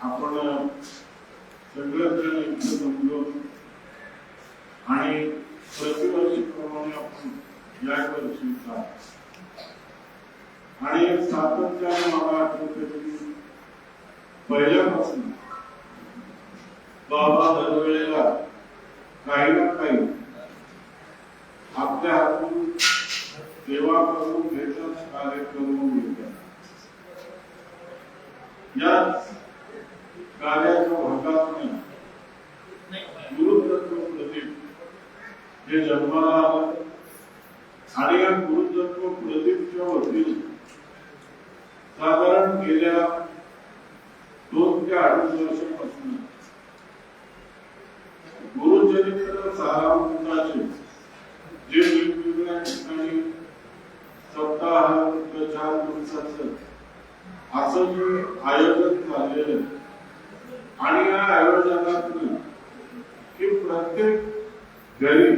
आपण सगळेच जण जमलो आणि प्रतिवर्षीप्रमाणे आपण या वर्षीचा आणि सातत्याने मला आठवत की पहिल्यापासून बाबा दरवेळेला काही ना काही आपल्या हातून सेवा करून घेतच कार्य करून घेतात. या कार्याच्या भागातून गुरुतत्व प्रदीप हे जन्माला आलं आणि या गुरुतत्व प्रदीपच्या वतीने साधारण गेल्या दोन ते अडीच वर्षापासून गुरुचरित्र सारामृताचे जे वेगवेगळ्या ठिकाणी सप्ताह चार दिवसाचं असं जे आयोजन झालेलं आणि या आयोजनातून की प्रत्येक घरी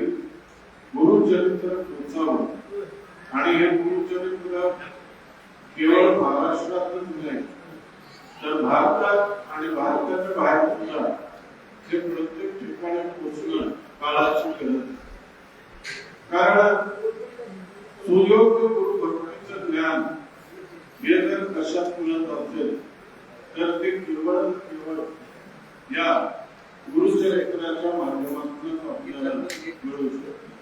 गुरुचरित्र पोचावं आणि हे गुरुचरित्र केवळ महाराष्ट्रातच नाही तर भारतात आणि भारताच्या बाहेर सुद्धा हे प्रत्येक ठिकाणी पोचणं काळाची गरज कारण सुयोग्य गुरुभक्तीचं ज्ञान हे जर कशात मिळत असेल तर ते केवळ केवळ या गुरुचरित्राच्या माध्यमातूनच आपल्याला मिळू शकते.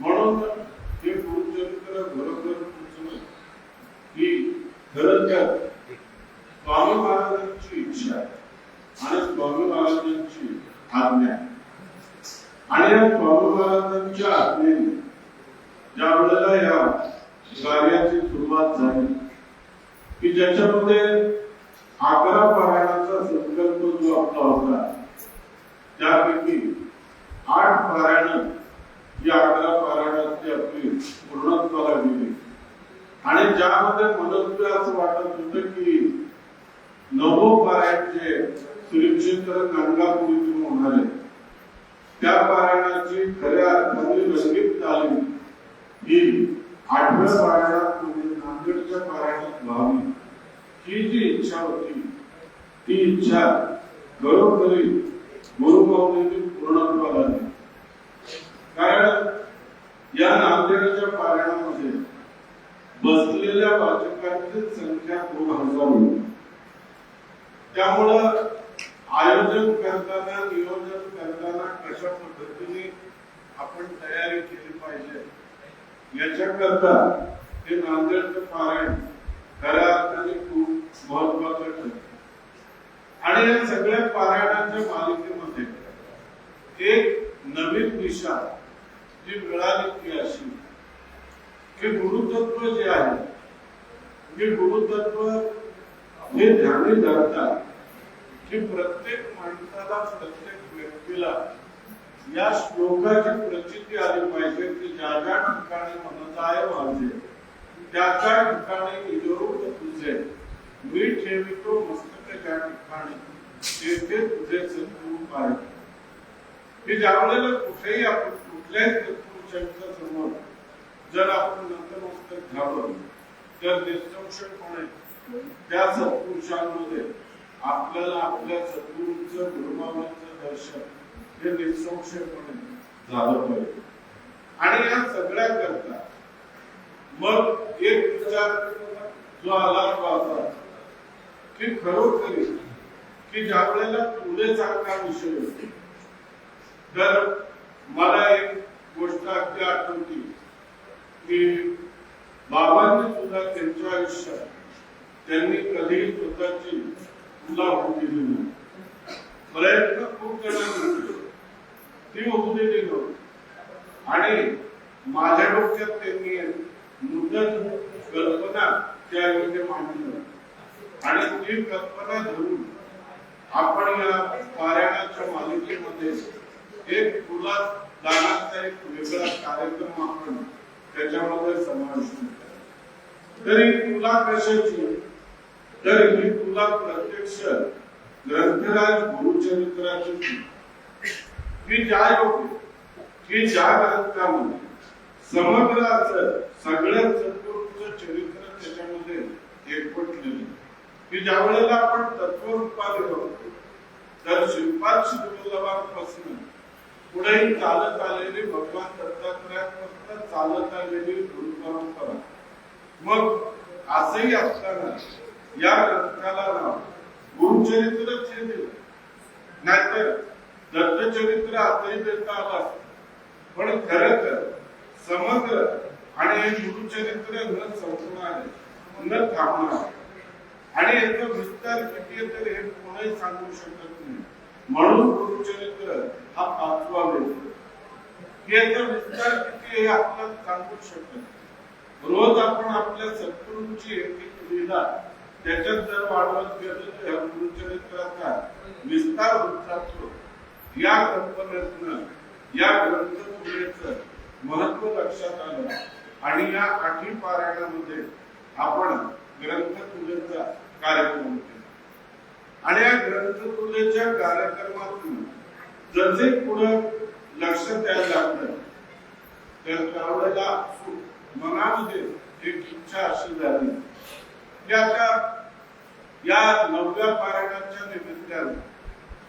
म्हणून हे गुरुचरित्र घरोघर पोचणं ही खरं तर स्वामी महाराजांची इच्छा आणि स्वामी महाराजांची आज्ञा आणि या स्वामी महाराजांच्या आज्ञेने ज्या वेळेला या कार्याची सुरुवात झाली की ज्याच्यामध्ये अकरा पारायणाचा संकल्प जो आपला होता त्यापैकी आठ पारायण ही अकरा पारायणाची आपली पूर्णत्वाला गेली. आणि ज्यामध्ये मनस्वी असं वाटत होतं की नवो पारायणचे श्रीक्षेत्र गंगापुरीतून होणार आहे त्या पारायणाची खऱ्या अर्थाने रंगीत तालीम ही आठव्या पारायणात म्हणजे नांदेडच्या पारायणात व्हावी. ही जी इच्छा होती ती इच्छा घरोघरी गुरुभावनेने पूर्णत्वाला आली कारण या नांदेडच्या पारायणामध्ये बसलेल्या वाचकांची संख्या दोन हजार त्यामुळं आयोजन करताना नियोजन करताना कशा पद्धतीने आपण तयारी केली पाहिजे याच्याकरता हे नांदेडचं पारायण खऱ्या अर्थाने खूप महत्वाचं ठरतं. आणि या सगळ्या पारायणाच्या मालिकेमध्ये एक नवीन दिशा जी मिळाली ती अशी. हे गुरुतत्व जे आहे हे गुरुतत्व हे ध्याने धरतात की प्रत्येक माणसाला प्रत्येक व्यक्तीला या श्लोकाची प्रचिती आली पाहिजे की ज्या ज्या ठिकाणी मनताय माझे त्या त्या ठिकाणी निरोग तुझे. मी ठेवितो मस्तक ज्या ठिकाणी तेथे तुझे सद्रूप आहे हे ज्या वेळेला कुठेही आपण कुठल्याही जर आपण नतमस्तक घालवलं तर निसंशयपणे त्या सत्पुरुषांमध्ये आपल्याला आपल्या सद्गुरूंचं गुरुबाबांचं दर्शन हे निसंशयपणे झालं पाहिजे. आणि या सगळ्या करता मग एक विचार जो आला तो असा की खरोखरी की ज्या वेळेला पुढे चांगला विषय होतो तर मला एक गोष्ट अगदी आठवती. की बाबांनी सुद्धा त्यांच्या आयुष्यात त्यांनी कधीही स्वतःची तुला होऊ दिली नाही. प्रयत्न खूप जणांनी ती होऊ दिली नव्हती. आणि माझ्या डोक्यात त्यांनी नूतन कल्पना त्यावेळी मांडली आणि ती कल्पना धरून आपण या पारायणाच्या मालिकेमध्ये एक फुला दानाचा एक वेगळा कार्यक्रम आपण त्याच्यामध्ये समावेश तरी तुला कशाची तर मी तुला प्रत्यक्ष ग्रंथराज गुरुचरित्राची मी ज्या योग्य की ज्या ग्रंथामध्ये समग्राच असं सगळ्या चरित्र त्याच्यामध्ये एकपटलेलं की ज्या वेळेला आपण तत्वरूपाने बघतो तर श्रीपाद श्रीवल्लभांपासून पुढेही चालत आलेली भगवान दत्तात्रयापासून चालत आलेली गुरु परंपरा. मग असंही असताना या ग्रंथाला नाव गुरुचरित्रच हे दिलं नाहीतर दत्तचरित्र आताही देता आला पण खर तर समग्र आणि हे गुरुचरित्र न संपणारे न थांबणार आणि याचा विस्तार किती तर हे कोणीही सांगू शकत नाही. म्हणून गुरुचरित्र हा पाचवा वेद हे तर विस्तार किती हे आपल्याला सांगू शकत रोज आपण आपल्या सद्गुरूंची एक एक लीला त्याच्यात जर वाढवत गेलो तर या गुरुचरित्राचा विस्तार होत जातो या कल्पनेतनं या ग्रंथपुरेचं महत्त्व लक्षात आलं. आणि या आठी पारायणामध्ये आपण ग्रंथपुरेचा कार्यक्रम केला. आणि या ग्रंथपुरेच्या कार्यक्रमातून जसे पुढं लक्ष द्यायला लागलं त्या त्यावेळेला मनामध्ये एक इच्छा अशी झाली की आता या नवव्या पारायणाच्या निमित्ताने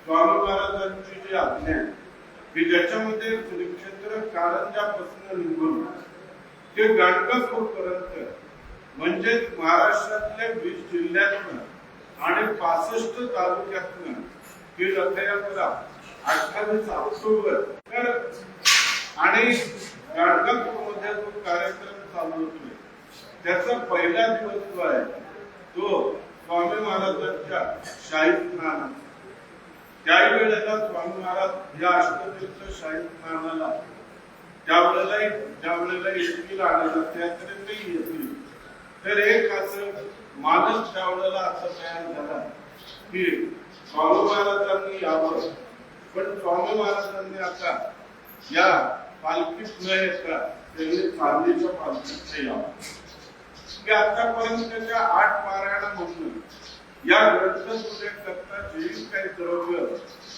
स्वामी महाराजांची जी आज्ञा आहे की ज्याच्यामध्ये कुरुक्षेत्र कारंजापासून निघून ते गाणगापूर पर्यंत म्हणजेच महाराष्ट्रातल्या वीस जिल्ह्यातनं आणि पासष्ट तालुक्यातनं ही रथयात्रा अठ्ठावीस ऑक्टोबर तर आणि गाणगापूरमध्ये जो कार्यक्रम चालू होतोय त्याचा पहिला दिवस जो आहे तो स्वामी महाराजांच्या शाही स्नानाचा. त्याही वेळेला स्वामी महाराज या अष्टतीर्थ शाही स्नानाला त्यावेळेला ज्या वेळेला येतील आणि रथयात्रेतही येतील. तर एक असं मानस त्यावेळेला असं तयार झाला की स्वामी महाराजांनी यावं. पण स्वामी महाराजांनी आता या पालखीत न येता त्यांनी चांदीच्या पालखीत यावं. की आतापर्यंतच्या आठ पारायणामधून या ग्रंथ करता जेही काही द्रव्य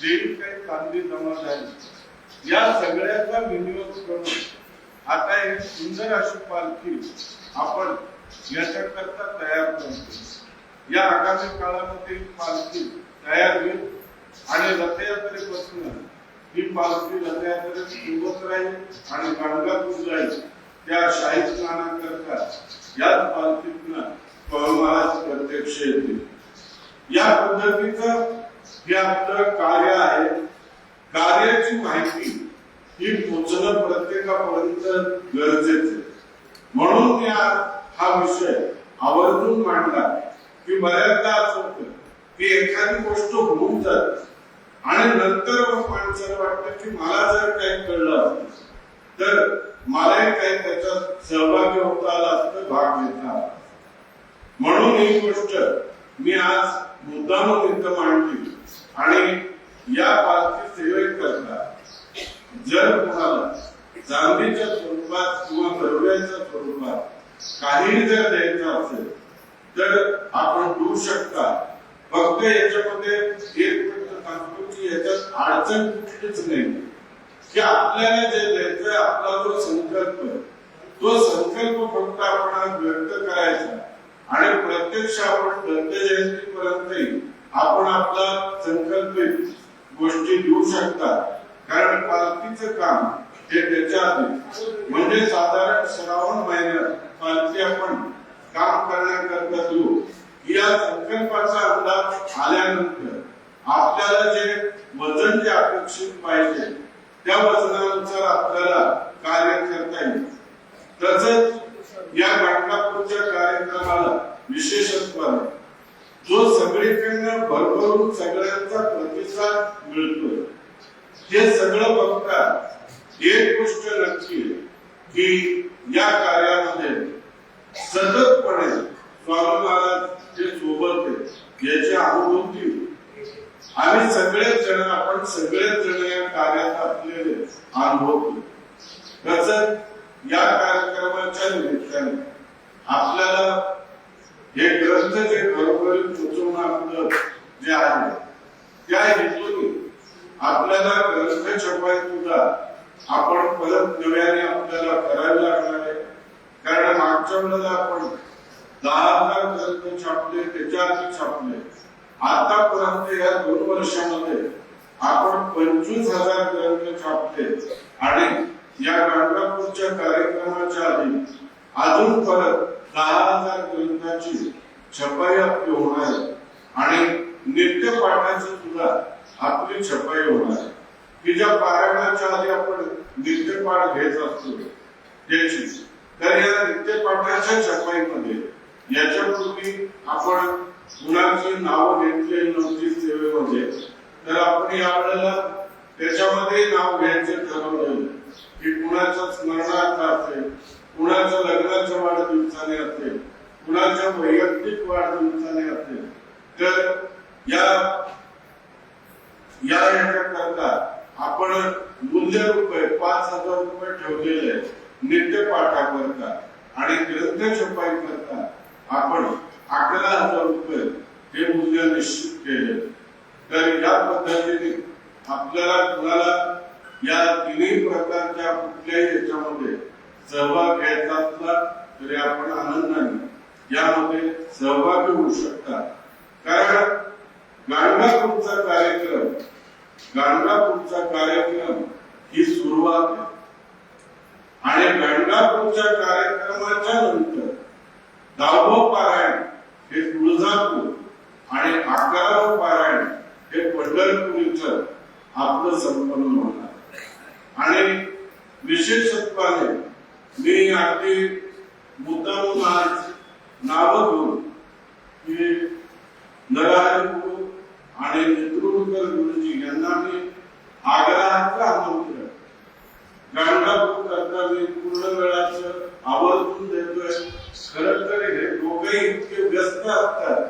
जेही काही चांदी जमा झाली या सगळ्याचा विनियोग करून आता एक सुंदर अशी पालखी आपण याच्याकरता तयार करतो या आगामी काळामध्ये ही पालखी तयार होईल आणि रथयात्रेपासून ही पालखी रथयात्रेत सुरुवात राहील आणि गाणगापूर जाईल. त्या शाही स्नानाकरता याच पालखीतनं महाराज प्रत्यक्ष येतील. या पद्धतीचं हे आपलं कार्य आहे. कार्याची माहिती ही पोचणं प्रत्येकापर्यंत गरजेचं म्हणून मी हा विषय आवर्जून मांडला की बऱ्याचदा असं होतं की एखादी गोष्ट होऊन जाते. आणि नंतर माणसाला वाटतं की मला जर काही कळलं असतं तर मलाही काही त्याच्यात सहभागी होता आला असतं भाग घेतला म्हणून ही गोष्ट मी आज मुद्दाम इथं मांडली. आणि या पालखी सेवेकरता जर तुम्हाला चांदीच्या स्वरूपात किंवा द्रव्याच्या स्वरूपात काही जर द्यायचं असेल तर आपण देऊ शकता. फक्त याच्यामध्ये एक सांगतो की याच्यात अडचण कुठलीच नाही. की आपल्याला जे द्यायचं आपला जो संकल्प तो संकल्प फक्त आपण व्यक्त करायचा. आणि प्रत्यक्ष आपण दत्त जयंतीपर्यंतही आपण आपला संकल्पित गोष्टी देऊ शकता. कारण पालखीचं काम हे त्याच्या आधी म्हणजे साधारण श्रावण महिन्यात पालखी आपण काम करण्याकरता देऊ या संकल्पाचा अंदाज आल्यानंतर आपल्याला जे वजन जे अपेक्षित पाहिजे त्या वजनानुसार आपल्याला कार्य करता येईल. तसंच या घटनापूरच्या कार्यक्रमाला विशेषत्व जो सगळीकडनं भरभरून सगळ्यांचा प्रतिसाद मिळतोय हे सगळं बघता एक गोष्ट नक्की की या कार्यामध्ये सततपणे स्वामी महाराज जे सोबत आहे याची अनुभूती आम्ही सगळेच जण आपण सगळेच जण या कार्यात असलेले अनुभवतो तसंच या कार्यक्रमाच्या निमित्ताने आपल्याला ग्रंथ जे घरोघरी पोचवणं आपलं जे आहे त्या हेतूने आपल्याला ग्रंथ छपाई सुद्धा आपण परत नव्याने आपल्याला करायला लागणार आहे. कारण मागच्या वेळेला आपण दहा हजार ग्रंथ छापले त्याच्या आधी छापले. आतापर्यंत या दोन वर्षामध्ये आपण पंचवीस हजार ग्रंथ छापले. आणि या गाणगापूरच्या कार्यक्रमाच्या आधी अजून परत दहा हजार ग्रंथाची छपाई आपली होणार आहे. आणि नित्य पाठाची सुद्धा आपली छपाई होणार आहे. की ज्या पारायणाच्या आधी आपण नित्यपाठ घेत असतो त्याची तर या नित्यपाठाच्या छपाईमध्ये याच्यापूर्वी आपण कुणाची नावं घेतले नव्हती सेवेमध्ये तर आपण यावेळेला त्याच्यामध्ये नाव घ्यायचं ठरवलं की कुणाच्या स्मरणार्थ असेल कुणाच्या लग्नाच्या वाढदिवसाने असेल कुणाच्या वैयक्तिक वाढदिवसाने असेल तर या या करता आपण मूल्य रुपये पाच हजार रुपये ठेवलेले आहेत नित्य पाठाकरता आणि ग्रंथ छपाई करता आपण अकरा हजार रुपये हे मूल्य निश्चित केले. तर या पद्धतीने आपल्याला कुणाला या तिन्ही प्रकारच्या कुठल्याही याच्यामध्ये सहभाग घ्यायचा असला तरी आपण आनंदाने यामध्ये सहभागी होऊ शकता. कारण गाणगापूरचा कार्यक्रम गाणगापूरचा कार्यक्रम ही सुरुवात आहे. आणि गाणगापूरच्या कार्यक्रमाच्या नंतर दहावं पारायण हे तुळजापूर आणि अकरावं पारायण हे पंढरपूरच आपलं संपन्न होणार. आणि विशेषत्वाने मी आपली मुद्दाम आज नावं घेऊन की नरहरी गुरु आणि नेतृत्वकर गुरुजी यांना मी आग्रहाचं आमंत्रण गाणगापूर करताना पूर्ण वेळाचं आवर्जून देतोय. खर तर हे दोघेही इतके व्यस्त असतात.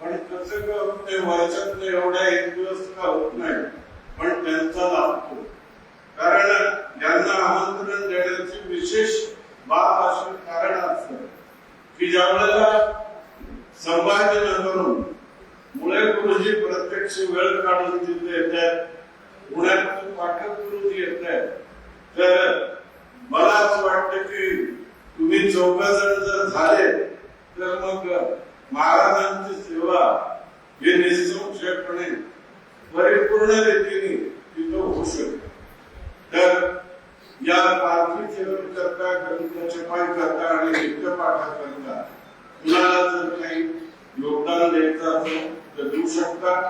पण कसं करून ते वर्षातले एवढ्या एक दिवस का होत नाही पण त्यांचा लागतो कारण यांना आमंत्रण देण्याची विशेष बाब असं कारण असतं की ज्या वेळेला संभाजीनगरहून मुळे गुरुजी प्रत्यक्ष वेळ काढून तिथे येतात पुण्यातून पाठक गुरुजी येत आहेत तर मला असं वाटतं की तुम्ही चौघ जण जर झाले तर मग महाराजांची सेवा हे निसंशयपणे परिपूर्ण रीतीने तिथं होऊ शकते. तर या पालखी सेवेकरता ग्रंथ छपाई करता आणि नित्य पाठा करता कुणाला जर काही योगदान द्यायचं असेल तर देऊ शकता.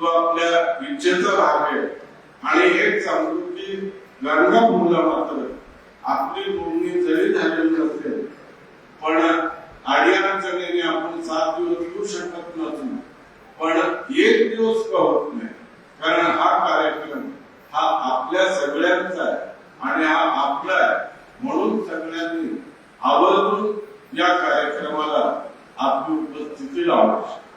तो आपल्या इच्छेचा भाग आहे. आणि हेच सांगतो की मुलं मात्र आपली नोंदणी जरी झालेली पण आडी नेहमी आपण सात दिवस घेऊ शकत नसू. पण एक दिवस का होत नाही? कारण हा कार्यक्रम हा आपल्या सगळ्यांचा आहे आणि हा आपला आहे. म्हणून सगळ्यांनी आवर्जून या कार्यक्रमाला आपली उपस्थिती लावायची